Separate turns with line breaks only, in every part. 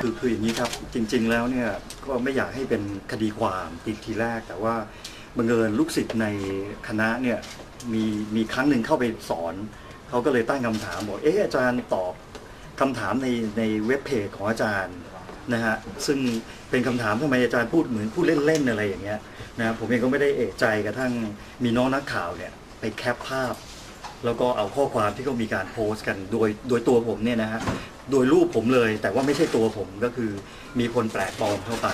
คือคืออย่างนี้ครับจริง ๆ แล้วเนี่ยก็ไม่อยากให้เป็นคดีความทีทีแรก แต่ว่าบังเอิญลูกศิษย์ในคณะเนี่ยมีมีครั้งหนึ่งเข้าไปสอน เขาก็เลยตั้งคำถามบอกเอ๊ะอาจารย์ตอบคำถามในในเว็บเพจของอาจารย์นะฮะซึ่งเป็นคำถามทำไมอาจารย์พูดเหมือนพูดเล่นๆอะไรอย่างเงี้ยนะผมเองก็ไม่ได้เอะใจกระทั่งมีน้องนักข่าวเนี่ย ไปแคปภาพ แล้วก็เอาข้อความที่เขามีการโพสต์กันโดยโดยตัวผมเนี่ยนะฮะโดยรูปผมเลย แต่ว่าไม่ใช่ตัวผมก็คือมีคนแปลกปลอมเข้าไป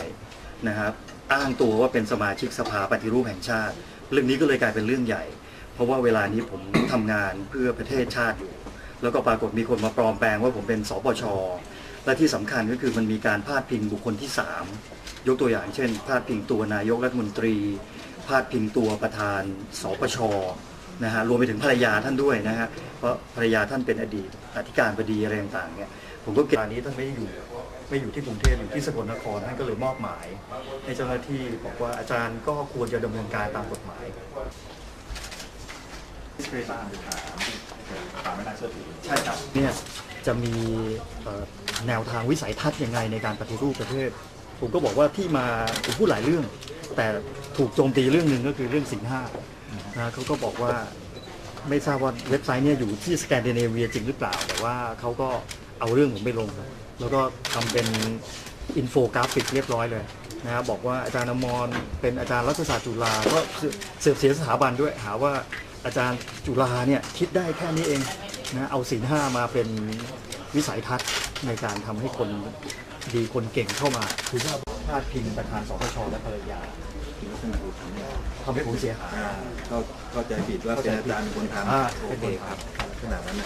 นะครับอ้างตัวว่าเป็นสมาชิกสภาปฏิรูปแห่งชาติ เรื่องนี้ก็เลยกลายเป็นเรื่องใหญ่ เพราะว่าเวลานี้ผมทำงานเพื่อประเทศชาติอยู่ แล้วก็ปรากฏมีคนมาปลอมแปลงว่าผมเป็นสปชและที่สำคัญก็คือมันมีการพาดพิงบุคคลที่ 3 ยกตัวอย่างเช่น พาดพิงตัวนายกรัฐมนตรี พาดพิงตัวประธานสปช นะฮะรวมไปถึงภรรยาท่านด้วยนะฮะเพราะภรรยาท่านเป็นอดีตอธิการบดีอะไรต่างๆเนี่ยผมก็เก็บตอนนี้ท่านไม่ได้อยู่ไม่อยู่ที่กรุงเทพอยู่ที่สกลนครท่านก็เลยมอบหมายให้เจ้าหน้าที่บอกว่าอาจารย์ก็ควรจะดำเนินการตามกฎหมาย
เคยตามถามถามไม่น่าเชื่อถือ
ใช่ครับเนี่ยจะมีเอ่อแนวทางวิสัยทัศน์ยังไงในการปฏิรูปประเทศ ผมก็บอกว่าที่มาผมพูดหลายเรื่อง แต่ถูกโจมตีเรื่องหนึ่งก็คือเรื่องสินห้านะเขาก็บอกว่าไม่ทราบว่าเว็บไซต์เนี่ยอยู่ที่สแกนดิเนเวียจริงหรือเปล่า แต่ว่าเขาก็เอาเรื่องผมไปลง แล้วก็ทำเป็นอินโฟกราฟิกเรียบร้อยเลยนะครับบอกว่าอาจารย์อมรเป็นอาจารย์รัฐศาสตร์จุฬาก็เสื่อมเสียสถาบันด้วยหาว่าอาจารย์จุฬาเนี่ยคิดได้แค่นี้เองนะเอาศีลห้ามาเป็น วิสัยทัศน์ในการทำให้คนดีคนเก่งเข้ามาคือว่าพาดพิงประธานสปชและภรรยาทำให้ผมเสียหาย
ก็เข้าใจผิดว่าเป็นอาจารย์เป็นคนท
อ่าำ
โอเคครับขนาดนั้นนะ